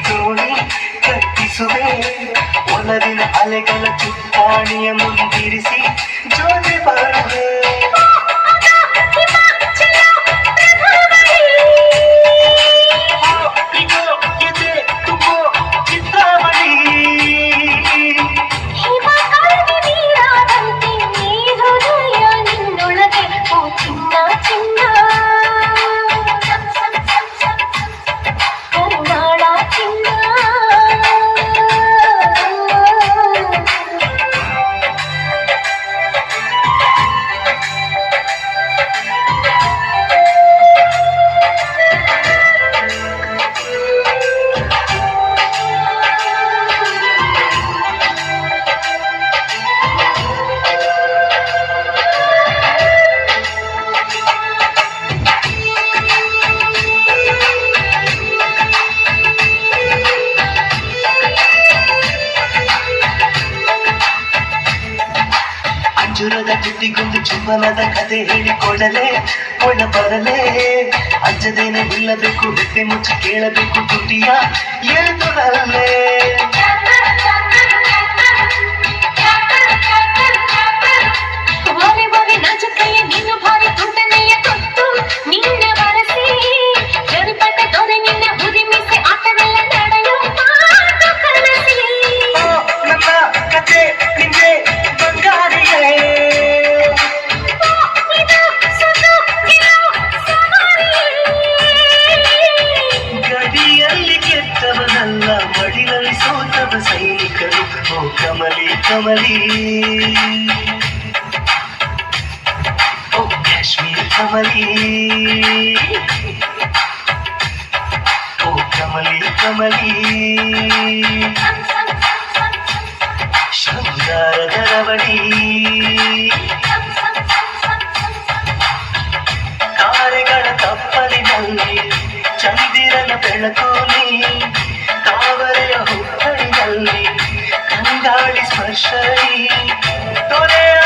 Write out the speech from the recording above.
ಜೋಡಿ ಕಟ್ಟಿಸುವೆ. ಒಲವಿನ ಅಲೆಗಳ ಚುಕ್ಕಾಣಿಯ ಮುಂದಿರಿಸಿ ಜೋಡಿ ಬರ ಜೊತೆಗೊಂದು ಜೀವನದ ಕತೆ ಹೇಳಿಕೊಡಲೆ ಕೊಡ ಬರಲೇ ಅಜ್ಜದೇನೆ ನಿಲ್ಲಬೇಕು ಹೆಜ್ಜೆ ಮುಚ್ಚಿ ಕೇಳಬೇಕು ತುಟಿಯ ಏಳು ಸೈನಿಕರು ಓ ಕಮಲಿ ಕಮಲಿ ಓ ಕಾಶ್ಮೀರ್ ಕಮಲಿ ಓ ಕಮಲಿ ಕಮಲಿ ಶೃಂಗಾರದ ರವಳಿ ತಾರೆಗಳ ತಪ್ಪಲಿನಲ್ಲಿ ಚಂದಿರನ ಬೆಳಕು ನೀ ಗಾಳಿ ಸ್ಪರ್ಶಿ ತೊರೆ